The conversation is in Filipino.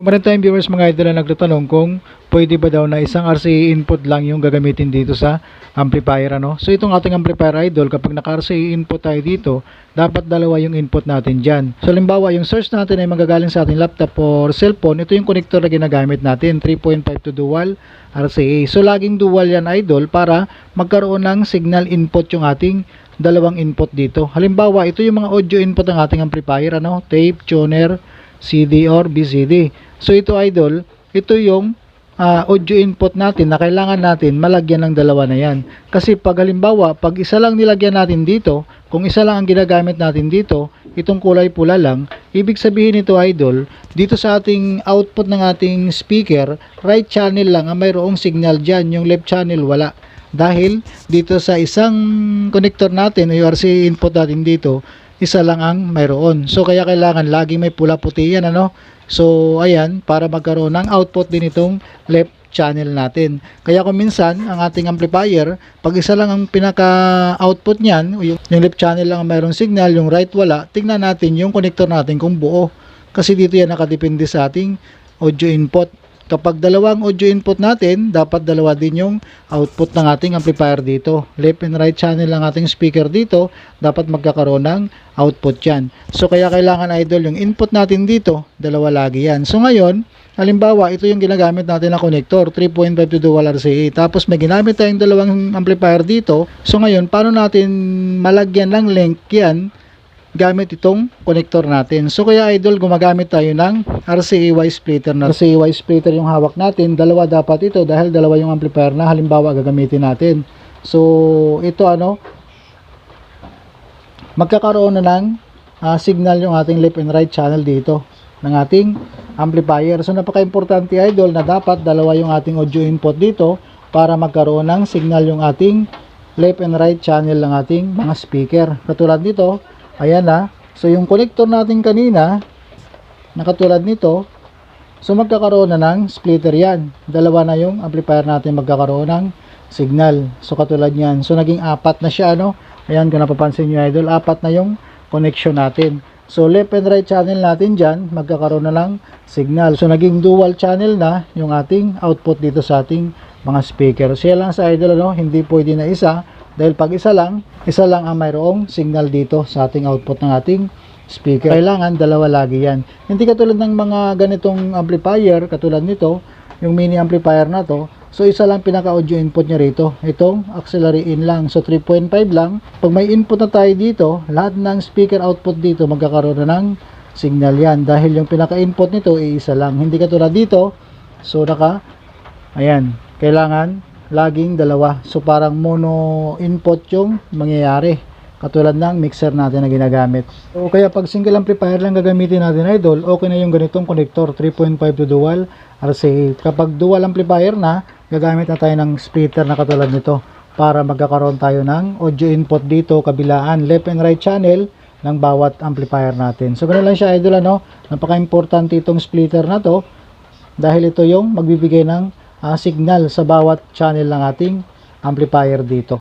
Meron tayong viewers mga idol na nagtatanong kung pwede ba daw na isang RCA input lang yung gagamitin dito sa amplifier ano. So itong ating amplifier idol kapag naka RCA input tayo dito, dapat dalawa yung input natin dyan. So halimbawa yung source natin ay magagaling sa ating laptop or cellphone, ito yung connector na ginagamit natin, 3.5 to dual RCA. So laging dual yan idol para magkaroon ng signal input yung ating dalawang input dito. Halimbawa, ito yung mga audio input ng ating amplifier ano, tape, tuner, CD or BCD. So ito idol, ito yung ah, audio input natin na kailangan natin malagyan ng dalawa na yan. Kasi pag halimbawa, pag isa lang nilagyan natin dito, kung isa lang ang ginagamit natin dito, itong kulay pula lang, ibig sabihin ito idol, dito sa ating output ng ating speaker, right channel lang ang mayroong signal dyan, yung left channel wala. Dahil dito sa isang connector natin, URC input natin dito, isa lang ang mayroon. So kaya kailangan lagi may pula-puti yan ano. So ayan para magkaroon ng output din itong left channel natin. Kaya kung minsan ang ating amplifier, pag isa lang ang pinaka-output niyan, o yung, yung left channel lang ang mayroong signal, yung right wala, tingnan natin yung connector natin kung buo. Kasi dito yan nakadepende sa ating audio input. Kapag dalawang audio input natin, dapat dalawa din yung output ng ating amplifier dito. Left and right channel ng ating speaker dito, dapat magkakaroon ng output yan. So kaya kailangan idol yung input natin dito, dalawa lagi yan. So ngayon, halimbawa ito yung ginagamit natin na connector, 3.5 to dual RCA. Tapos may ginamit tayong dalawang amplifier dito. So ngayon, paano natin malagyan ng link yan gamit itong connector natin. So kaya idol, gumagamit tayo ng RCA-Y splitter na RCA-Y splitter yung hawak natin. Dalawa dapat ito dahil dalawa yung amplifier na halimbawa gagamitin natin. So ito ano, magkakaroon na ng ah, signal yung ating left and right channel dito ng ating amplifier. So napaka-importante idol na dapat dalawa yung ating audio input dito para magkaroon ng signal yung ating left and right channel ng ating mga speaker. Katulad nito, ayan na. So yung connector natin kanina, na katulad nito, so magkakaroon na ng splitter yan. Dalawa na yung amplifier natin magkakaroon ng signal. So katulad yan. So naging apat na siya ano. Ayan kung napapansin nyo idol, apat na yung connection natin. So left and right channel natin dyan, magkakaroon na lang signal. So naging dual channel na yung ating output dito sa ating mga speaker. Siya lang sa idol ano, hindi pwede na isa dahil pag isa lang, isa lang ang mayroong signal dito sa ating output ng ating speaker. Kailangan dalawa lagi yan. Hindi katulad ng mga ganitong amplifier, katulad nito, yung mini amplifier na to, so isa lang pinaka-audio input niya rito. Itong auxiliary in lang. So 3.5 lang. Pag may input na tayo dito, lahat ng speaker output dito magkakaroon na ng signal yan. Dahil yung pinaka-input nito ay isa lang. Hindi katulad dito, so naka, ayan, kailangan laging dalawa. So parang mono input yung mangyayari. Katulad ng mixer natin na ginagamit. So kaya pag single amplifier lang gagamitin natin idol, okay na yung ganitong connector 3.5 to dual RCA. Kapag dual amplifier na, gagamit na tayo ng splitter na katulad nito para magkakaroon tayo ng audio input dito kabilaan left and right channel ng bawat amplifier natin. So ganun lang siya idol ano, napaka-importante itong splitter na to dahil ito yung magbibigay ng ah, signal sa bawat channel ng ating amplifier dito.